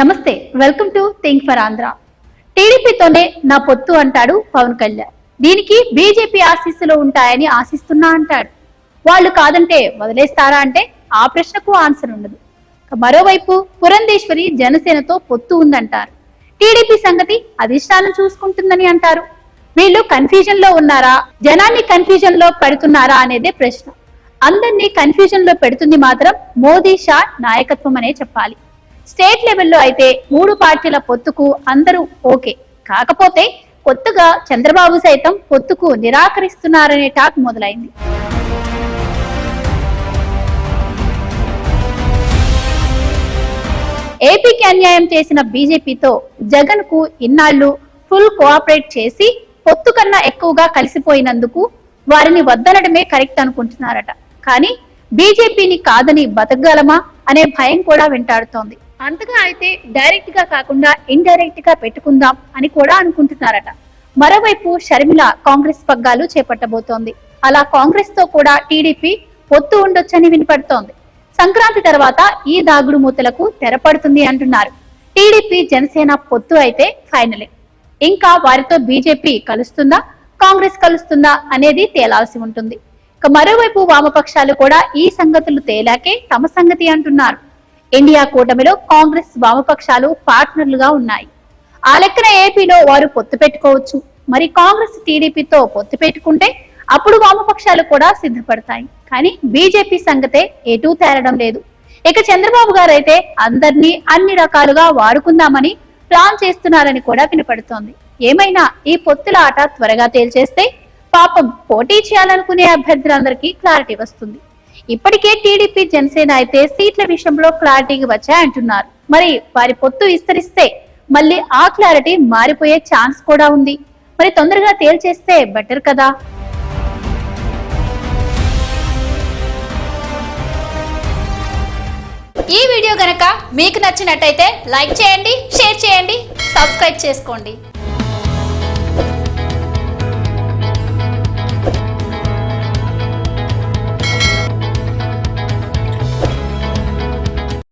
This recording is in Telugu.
నమస్తే welcome to think for Andhra. టీడీపీతోనే నా పొత్తు అంటాడు పవన్ కళ్యాణ్. దీనికి బీజేపీ ఆశీస్సులు ఉంటాయని ఆశిస్తున్నా అంటాడు. వాళ్ళు కాదంటే వదిలేస్తారా అంటే ఆ ప్రశ్నకు ఆన్సర్ ఉండదు. మరోవైపు పురంధేశ్వరి జనసేనతో పొత్తు ఉందంటారు. టీడీపీ సంగతి అధిష్టానం చూసుకుంటుందని అంటారు. వీళ్ళు కన్ఫ్యూజన్లో ఉన్నారా? జనాన్ని కన్ఫ్యూజన్లో పెడుతున్నారా అనేదే ప్రశ్న. అందరినీ కన్ఫ్యూజన్లో పెడుతుంది మాత్రం మోదీ షా నాయకత్వం అనే చెప్పాలి. స్టేట్ లెవెల్లో అయితే మూడు పార్టీల పొత్తుకు అందరూ ఓకే. కాకపోతే కొత్తగా చంద్రబాబు సైతం పొత్తుకు నిరాకరిస్తున్నారనే టాక్ మొదలైంది. ఏపీకి అన్యాయం చేసిన బీజేపీతో జగన్కు ఇన్నాళ్ళు ఫుల్ కోఆపరేట్ చేసి పొత్తు కన్నా ఎక్కువగా కలిసిపోయినందుకు వారిని వద్దనడమే కరెక్ట్ అనుకుంటున్నారట. కానీ బీజేపీని కాదని బతకగలమా అనే భయం కూడా వెంటాడుతోంది. అంతగా అయితే డైరెక్ట్గా కాకుండా ఇండైరెక్ట్గా పెట్టుకుందాం అని కూడా అనుకుంటున్నారట. మరోవైపు షర్మిల కాంగ్రెస్ పగ్గాలు చేపట్టబోతోంది. అలా కాంగ్రెస్తో కూడా టీడీపీ పొత్తు ఉండొచ్చని వినపడుతోంది. సంక్రాంతి తర్వాత ఈ దాగుడు మూతలకు తెరపడుతుంది అంటున్నారు. టీడీపీ జనసేన పొత్తు అయితే ఫైనలే ఇంకా వారితో బీజేపీ కలుస్తుందా కాంగ్రెస్ కలుస్తుందా అనేది తేలాల్సి ఉంటుంది. ఇక మరోవైపు వామపక్షాలు కూడా ఈ సంగతులు తేలాకే తమ సంగతి అంటున్నారు. ఇండియా కూటమిలో కాంగ్రెస్ వామపక్షాలు పార్ట్నర్లుగా ఉన్నాయి. ఆ లెక్కన ఏపీలో వారు పొత్తు పెట్టుకోవచ్చు. మరి కాంగ్రెస్ టీడీపీతో పొత్తు పెట్టుకుంటే అప్పుడు వామపక్షాలు కూడా సిద్ధపడతాయి. కానీ బీజేపీ సంగతే ఎటూ తేరడం లేదు. ఇక చంద్రబాబు గారు అయితే అందరినీ అన్ని రకాలుగా వాడుకుందామని ప్లాన్ చేస్తున్నారని కూడా వినపడుతోంది. ఏమైనా ఈ పొత్తుల ఆట త్వరగా తేల్చేస్తే పాపం పోటీ చేయాలనుకునే అభ్యర్థులందరికీ క్లారిటీ వస్తుంది. ఇప్పటికే టీడీపీ జనసేన అయితే సీట్ల విషయంలో క్లారిటీకి వచ్చాయంటున్నారు మరి వారి పొత్తు విస్తరిస్తే మళ్ళీ ఆ క్లారిటీ మారిపోయే ఛాన్స్ కూడా ఉంది. మరి తొందరగా తేల్చేస్తే బెటర్ కదా? ఈ వీడియో గనక మీకు నచ్చినట్టయితే లైక్ చేయండి షేర్ చేయండి సబ్స్క్రైబ్ చేసుకోండి.